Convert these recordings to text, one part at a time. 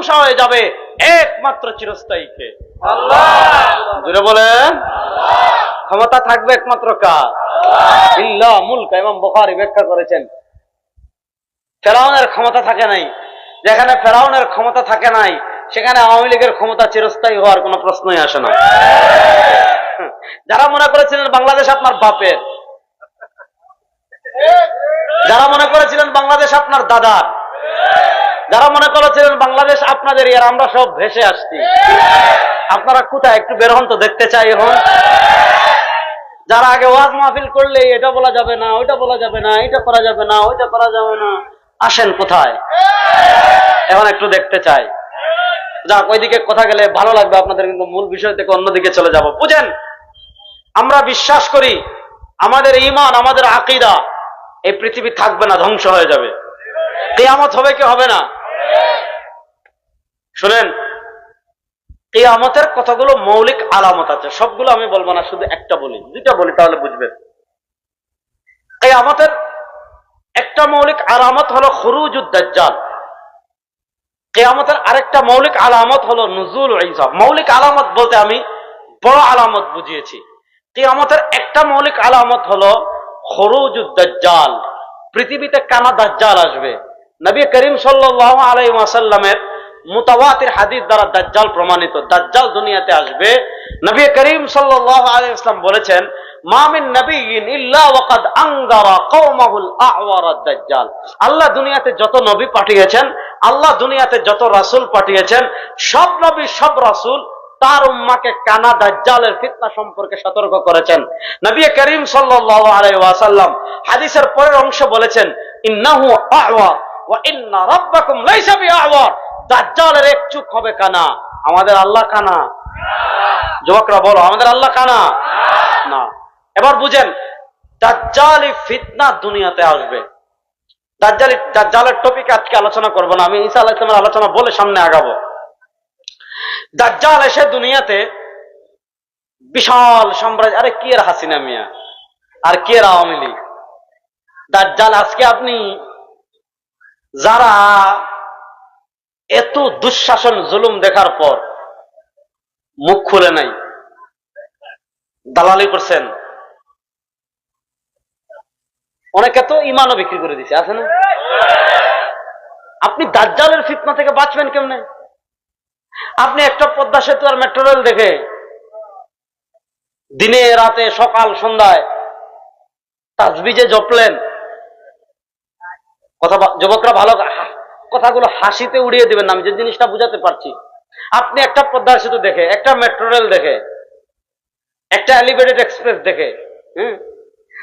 ধ্বংস হয়ে যাবে। একমাত্র চিরস্থায়ীকে জুড়ে বলেন। ক্ষমতা থাকবে একমাত্র কার? ইল্লা মুলক বোখারি ব্যাখ্যা করেছেন। ফেরাউনের ক্ষমতা থাকে নাই। যেখানে ফেরাউনের ক্ষমতা থাকে নাই সেখানে আওয়ামী লীগের ক্ষমতা চিরস্থায়ী হওয়ার কোনো প্রশ্নই আসে না। যারা মনে করেছিলেন বাংলাদেশ আপনার বাপের যারা মনে করেছিলেন বাংলাদেশ আপনার দাদার যারা মনে করেছিলেন বাংলাদেশ আপনাদের ইয়ার, আমরা সব ভেসে আসছি। আপনারা কোথায়? একটু বের হন তো, দেখতে চাই এখন। যারা আগে ওয়াজ মাহফিল করলে এটা বলা যাবে না, ওইটা বলা যাবে না এটা করা যাবে না, ওইটা করা যাবে না। আসেন কোথায়? এখন একটু দেখতে চাই। যাক, ওইদিকে কথা গেলে ভালো লাগবে আপনাদের, কিন্তু মূল বিষয় থেকে অন্যদিকে চলে যাব। বুঝেন, আমরা বিশ্বাস করি আমাদের ইমান আমাদের আকিদা এই পৃথিবী থাকবে না, ধ্বংস হয়ে যাবে। কেয়ামত হবে কি হবে না? শুনেন, কেয়ামতের কতগুলো মৌলিক আলামত আছে। সবগুলো আমি বলব না, শুধু একটা বলি। দুইটা বলি, তাহলে বুঝবেন। কেয়ামতের একটা মৌলিক আলামত হলো খরুজুদ্দাজ্জাল কেয়ামতের আরেকটা মৌলিক আলামত হলো নজুল ঈসা মৌলিক আলামত বলতে আমি বড় আলামত বুঝিয়েছি। কেয়ামতের একটা মৌলিক আলামত হলো খরুজুদ্দাজ্জাল পৃথিবীতে কানা দাজ্জাল আসবে। নবী করিম সাল্লাল্লাহু আলাইহি ওয়াসাল্লামের মুতাওয়াতির হাদিস দ্বারা দাজ্জাল প্রমাণিত। দাজ্জাল দুনিয়াতে আসবে। নবী করিম সাল্লাল্লাহু আলাইহি ওয়াসাল্লাম বলেছেন, মা মিন নাবিয়্যিন ইল্লা ওয়াকাদ আনজারা কওমাহুল আ'ওয়ার দাজ্জাল। আল্লাহ দুনিয়াতে যত নবী পাঠিয়েছেন, আল্লাহ দুনিয়াতে যত রাসূল পাঠিয়েছেন, সব নবী, সব রাসূল তার উম্মাকে কানা দাজ্জালের ফিতনা সম্পর্কে সতর্ক করেছেন। নবী করিম সাল্লাল্লাহু আলাইহি ওয়াসাল্লাম হাদিসের পরের অংশ বলেছেন, ইন্নাহু আ'ওয়া ওয়া ইন্না দাজ্জালের এক চুক হবে কানা, আমাদের আল্লাহ কানা। যুবকরা বলো, আমাদের আল্লাহ কানা? না। এবার বুঝেন, দাজ্জালি ফিতনা দুনিয়াতে আসবে। দাজ্জালি, দাজ্জালের টপিক আজকে আলোচনা করব না, আমি ঈসা আলাইহিস আলোচনা বলে সামনে আগাবো। দাজ্জাল এসে দুনিয়াতে বিশাল সাম্রাজ্য, আরে কি এর হাসিনা মিয়া? আর কি এর আওয়ামী লীগ? দাজ্জাল, আজকে আপনি যারা এত দুঃশাসন, জুলুম দেখার পর মুখ খুলে নাই, দালালি করছেন। অনেকে তো ইমানও বিক্রি করে দিছে, আছে না? আপনি দাজ্জালের ফিতনা থেকে বাঁচবেন কেমনে? আপনি একটা পদ্মা সেতু আর মেট্রো রেল দেখে দিনে রাতে সকাল সন্ধ্যায় তাজবিজে জপলেন কথা যুবকরা ভালো কথাগুলো হাসিতে উড়িয়ে দেবেন আমি যে জিনিসটা বুঝাতে পারছি। আপনি একটা পদ্মা সেতু দেখে, একটা মেট্রো রেল দেখে, একটা এলিভেটেড এক্সপ্রেস দেখে, হুম?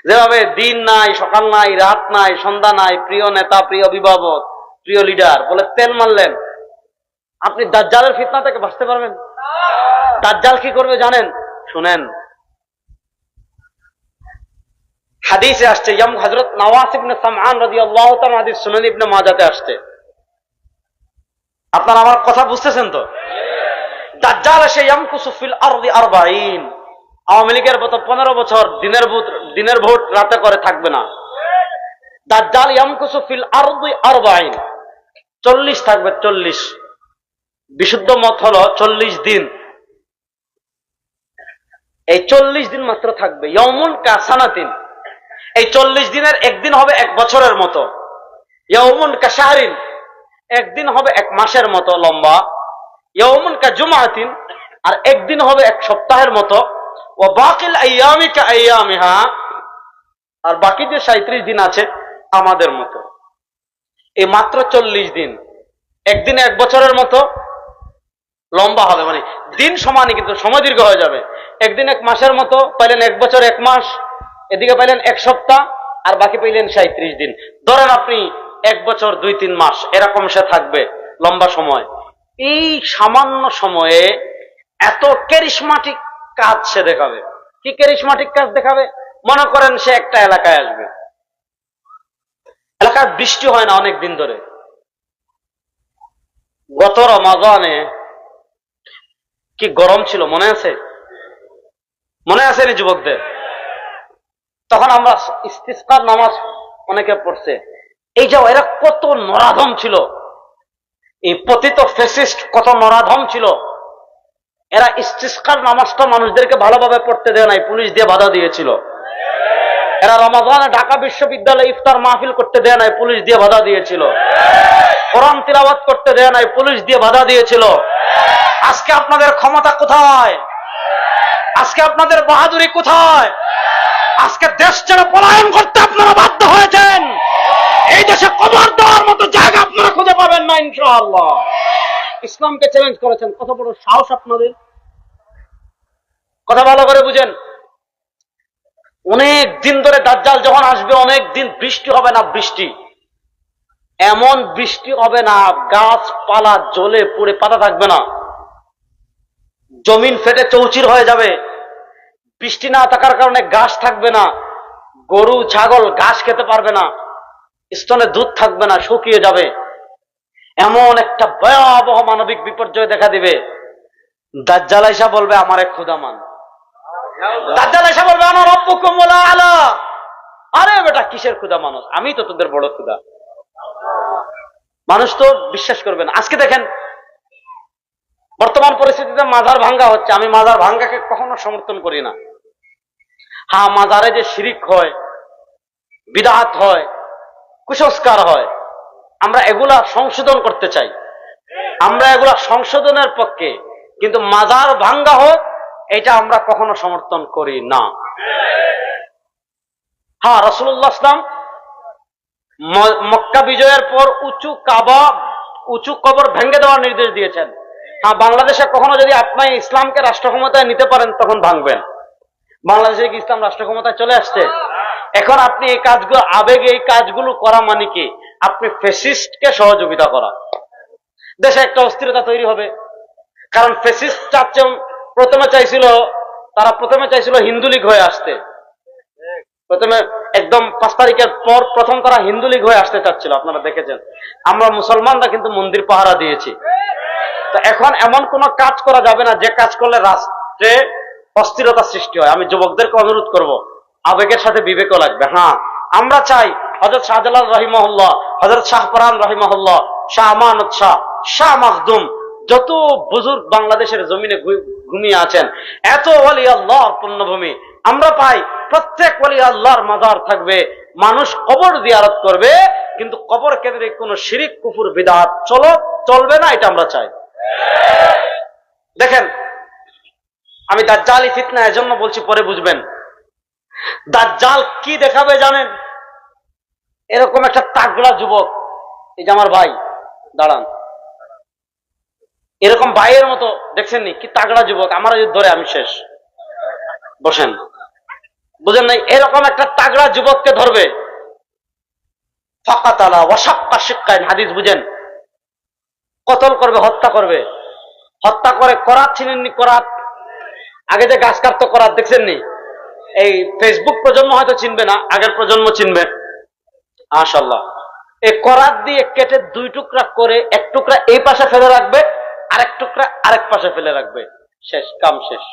যেভাবে দিন নাই, সকাল নাই, রাত নাই, সন্ধ্যা নাই, প্রিয় নেতা, প্রিয় অভিভাবক, প্রিয় লিডার বলে তেল মারলেন। আপনি দাজ্জালের ফিতনা থেকে বাঁচতে পারবেন? দাজ্জাল কি করবে জানেন? শুনেন হাদিসে আসছে, ইয়াম হযরত নওয়াস ইবনে সামআন রাদিয়াল্লাহু তাআলা হাদিস সুনান ইবনে মাজাতে আসছে। আপনারা আমার কথা বুঝতেছেন তো? দাজ্জাল এসে ইয়ামকুসু ফিল আরদি 40 আওয়ামী লীগের মতো পনেরো বছর দিনের দিনের ভোট রাতে করে থাকবে না। দাজ্জাল ইয়ামকুসু ফিল আরদি 40 চল্লিশ থাকবে, চল্লিশ। বিশুদ্ধ মত হলো চল্লিশ দিন। এই চল্লিশ দিন মাত্র থাকবে। ইয়মুন কাসানাতিন। এই চল্লিশ দিনের একদিন হবে এক বছরের মতো। ইয়মুন কাশাহরিন একদিন হবে এক মাসের মতো লম্বা। ইয়মুন কা জুমাতিন, আর একদিন হবে এক সপ্তাহের মতো। ও বাকিল কা আর বাকি যে সাঁত্রিশ দিন আছে আমাদের মতো। এই মাত্র চল্লিশ দিন। একদিনে এক বছরের মতো। লম্বা হবে মানে দিন সমানই কিন্তু সময় দীর্ঘ হয়ে যাবে। একদিন এক মাসের মতো, পাইলেন এক বছর এক মাস। এদিকে পাইলেন এক সপ্তাহ, আর বাকি পাইলেন সাঁত্রিশ দিন। ধরেন আপনি এক বছর দুই তিন মাস, এরকম সে থাকবে লম্বা সময়। এই সামান্য সময়ে এত ক্যারিসমাটিক কাজ সে দেখাবে। কি ক্যারিসমাটিক কাজ দেখাবে? মনে করেন সে একটা এলাকায় আসবে। এলাকায় বৃষ্টি হয় না অনেক দিন ধরে। গত রমাজানে কি গরম ছিল, মনে আছে? মনে আছে নি যুবকদের? তখন আমরা ইস্তিস্কার নামাজ অনেকে পড়ছে। এই যে এরা কত নরাধম ছিল। এই পতিত ফেসিস্ট কত নরাধম ছিল। এরা ইস্তিস্কার নামাজটা মানুষদেরকে ভালোভাবে পড়তে দেয় নাই, পুলিশ দিয়ে বাধা দিয়েছিল। এরা রমাজানে ঢাকা বিশ্ববিদ্যালয়ে ইফতার মাহফিল করতে দেয় নাই, পুলিশ দিয়ে বাধা দিয়েছিল। কোরআন তিলাবাত করতে দেয় নাই, পুলিশ দিয়ে বাধা দিয়েছিল। আজকে আপনাদের ক্ষমতা কোথায়? আজকে আপনাদের বাহাদুরি কোথায়? আজকে দেশ ছেড়ে পলায়ন করতে আপনারা বাধ্য হয়েছেন। এই দেশে কবর দেওয়ার মতো জায়গা আপনারা খুঁজে পাবেন না, ইনশাআল্লাহ। ইসলামকে চ্যালেঞ্জ করেছেন, কত বড় সাহস আপনাদের? কথা ভালো করে বুঝেন। অনেক দিন ধরে দাজ্জাল যখন আসবে, অনেক দিন বৃষ্টি হবে না বৃষ্টি। এমন বৃষ্টি হবে না, গাছপালা জ্বলে পুড়ে পাতা থাকবে না। জমিন ফেটে চৌচির হয়ে যাবে। বৃষ্টি না থাকার কারণে ঘাস থাকবে না, গরু, ছাগল ঘাস খেতে পারবে না, স্তনে দুধ থাকবে না, শুকিয়ে যাবে। এমন একটা ভয়াবহ মানবিক বিপর্যয় দেখা দিবে। দাজ্জাল আইসা বলবে, আমার এক ক্ষুদামান দাজ্জাল বলবে, আমার ওয়ালা আলা। আরে বেটা, কিসের ক্ষুদা মানুষ? আমি তো তোদের বড় ক্ষুদা মানুষ তো বিশ্বাস করবে না। আজকে দেখেন, বর্তমান পরিস্থিতিতে মাজার ভাঙ্গা হচ্ছে। আমি মাজার ভাঙ্গাকে কখনো সমর্থন করি না। হ্যাঁ মাজারে যে শিরিক হয় বিদাত হয়, কুসংস্কার হয়, আমরা এগুলা সংশোধন করতে চাই। আমরা এগুলা সংশোধনের পক্ষে, কিন্তু মাজার ভাঙ্গা হোক, এটা আমরা কখনো সমর্থন করি না। হ্যাঁ রসুল্লাহ মক্কা বিজয়ের পর উঁচু কাবা, উঁচু কবর ভেঙে দেওয়ার নির্দেশ দিয়েছেন। হ্যাঁ বাংলাদেশে কখনো যদি আপনি ইসলামকে রাষ্ট্র ক্ষমতায় নিতে পারেন, তখন ভাঙবেন। বাংলাদেশে কি ইসলাম রাষ্ট্র ক্ষমতায় চলে আসছে? এখন আপনি এই কাজগুলো, আবেগে এই কাজগুলো করা মানে কি? আপনি ফেসিস্টকে সহযোগিতা করা। দেশে একটা অস্থিরতা তৈরি হবে। কারণ ফেসিস্ট চাচ্ছে, প্রথমে চাইছিল, তারা প্রথমে চাইছিল হিন্দু লীগ হয়ে আসতে। প্রথমে একদম পাঁচ তারিখের পর প্রথম তারা হিন্দু লীগ হয়ে আসতে চাচ্ছিল, আপনারা দেখেছেন। আমরা মুসলমানরা কিন্তু মন্দির পাহারা দিয়েছি। তো এখন এমন কোন কাজ করা যাবে না, যে কাজ করলে রাষ্ট্রে অস্থিরতা সৃষ্টি হয়। আমি যুবকদেরকে অনুরোধ করব, আবেগের সাথে বিবেকও লাগবে। হ্যাঁ আমরা চাই হজরত শাহজালাল রহিমহল্লা হজরত শাহপরান রহিমহল্লা শাহ আমানত শাহ শাহ মাখদুম যত বুজুর্গ বাংলাদেশের জমিনে ঘুমিয়ে আছেন, এত ওয়ালি আল্লাহর পুণ্যভূমি। আমরা পাই প্রত্যেক ওয়ালি আল্লাহর মাজার থাকবে, মানুষ কবর দিয়ারত করবে, কিন্তু কবর কেন্দ্রে কোনো শিরিক, কুফুর, বিদাত চলো, চলবে না, এটা আমরা চাই। দেখেন আমি দাজ্জালি ফিতনা, এজন্য বলছি পরে বুঝবেন। দাজ্জাল কি দেখাবে জানেন? এরকম একটা তাগড়া যুবক, এই যে আমার ভাই, দাঁড়ান। এরকম ভাইয়ের মতো দেখছেন নি কি তাগড়া যুবক, আমার ধরে আমি শেষ। বসেন। বুঝেন নাই? এরকম একটা তাগড়া যুবককে ধরবে। ফাঁকাতালা ওয়াসাক্কা শিক্ষায় হাদিস বুঝেন। কতল করবে, হত্যা করবে। হত্যা করে করাত ছিলেননি করাত আগে যে গাছ কাটতো করার দেখছেন নি এই ফেসবুক প্রজন্ম হয়তো চিনবে না, আগের প্রজন্ম চিনবে। আশাল্লাহ এই করাত দিয়ে কেটে দুই টুকরা করে, এক টুকরা এই পাশে ফেলে রাখবে, আরেক টুকরা আরেক পাশে ফেলে রাখবে। শেষ, কাম শেষ।